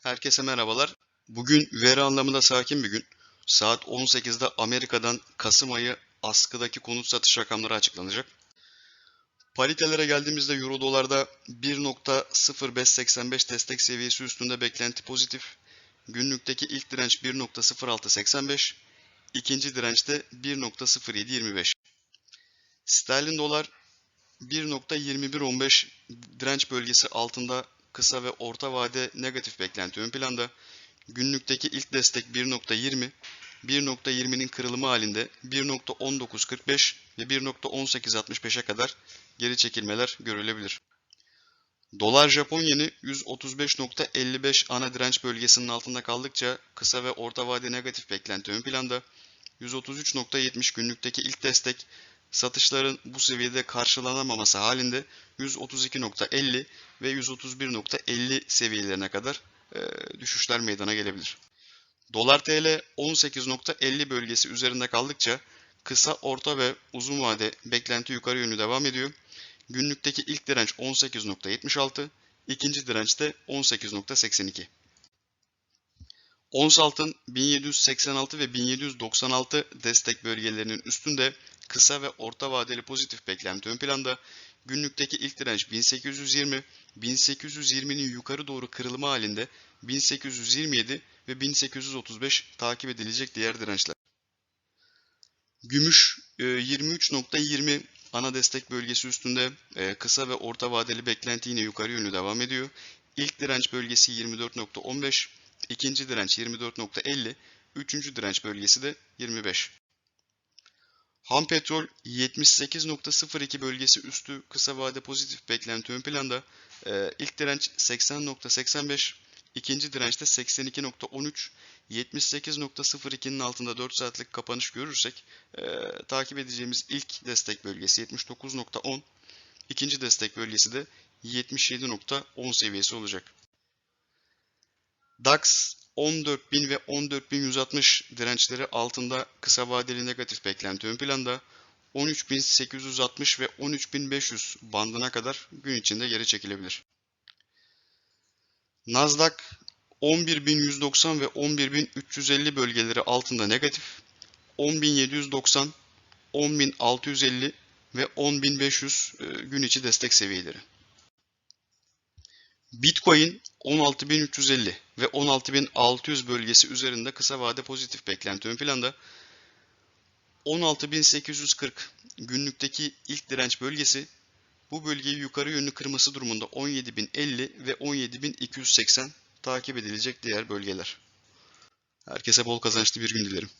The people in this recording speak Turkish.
Herkese merhabalar. Bugün veri anlamında sakin bir gün. Saat 18'de Amerika'dan Kasım ayı askıdaki konut satış rakamları açıklanacak. Paritelere geldiğimizde Euro dolarda 1.0585 destek seviyesi üstünde beklenti pozitif. Günlükteki ilk direnç 1.0685, ikinci dirençte 1.0725. Sterlin dolar 1.2115 direnç bölgesi altında kısa ve orta vade negatif beklenti ön planda. Günlükteki ilk destek 1.20, 1.20'nin kırılımı halinde 1.1945 ve 1.1865'e kadar geri çekilmeler görülebilir. Dolar Japon yeni 135.55 ana direnç bölgesinin altında kaldıkça kısa ve orta vade negatif beklenti ön planda. 133.70 günlükteki ilk destek satışların bu seviyede karşılanamaması halinde 132.50 ve 131.50 seviyelerine kadar e, düşüşler meydana gelebilir. Dolar TL 18.50 bölgesi üzerinde kaldıkça kısa, orta ve uzun vade beklenti yukarı yönlü devam ediyor. Günlükteki ilk direnç 18.76, ikinci direnç de 18.82. Ons altın 1786 ve 1796 destek bölgelerinin üstünde kısa ve orta vadeli pozitif beklenti ön planda. Günlükteki ilk direnç 1820, 1820'nin yukarı doğru kırılma halinde 1827 ve 1835 takip edilecek diğer dirençler. Gümüş 23.20 ana destek bölgesi üstünde e, kısa ve orta vadeli beklenti yine yukarı yönlü devam ediyor. İlk direnç bölgesi 24.15, ikinci direnç 24.50, üçüncü direnç bölgesi de 25. Ham petrol 78.02 bölgesi üstü kısa vade pozitif beklenti ön planda. Ee, ilk direnç 80.85, ikinci dirençte 82.13, 78.02'nin altında 4 saatlik kapanış görürsek e, takip edeceğimiz ilk destek bölgesi 79.10, ikinci destek bölgesi de 77.10 seviyesi olacak. DAX 14.000 ve 14.160 dirençleri altında kısa vadeli negatif beklenti ön planda. 13.860 ve 13.500 bandına kadar gün içinde geri çekilebilir. Nasdaq 11.190 ve 11.350 bölgeleri altında negatif. 10.790, 10.650 ve 10.500 gün içi destek seviyeleri. Bitcoin 16.350 ve 16.600 bölgesi üzerinde kısa vade pozitif beklenti ön planda. 16.840 günlükteki ilk direnç bölgesi bu bölgeyi yukarı yönlü kırması durumunda 17.050 ve 17.280 takip edilecek diğer bölgeler. Herkese bol kazançlı bir gün dilerim.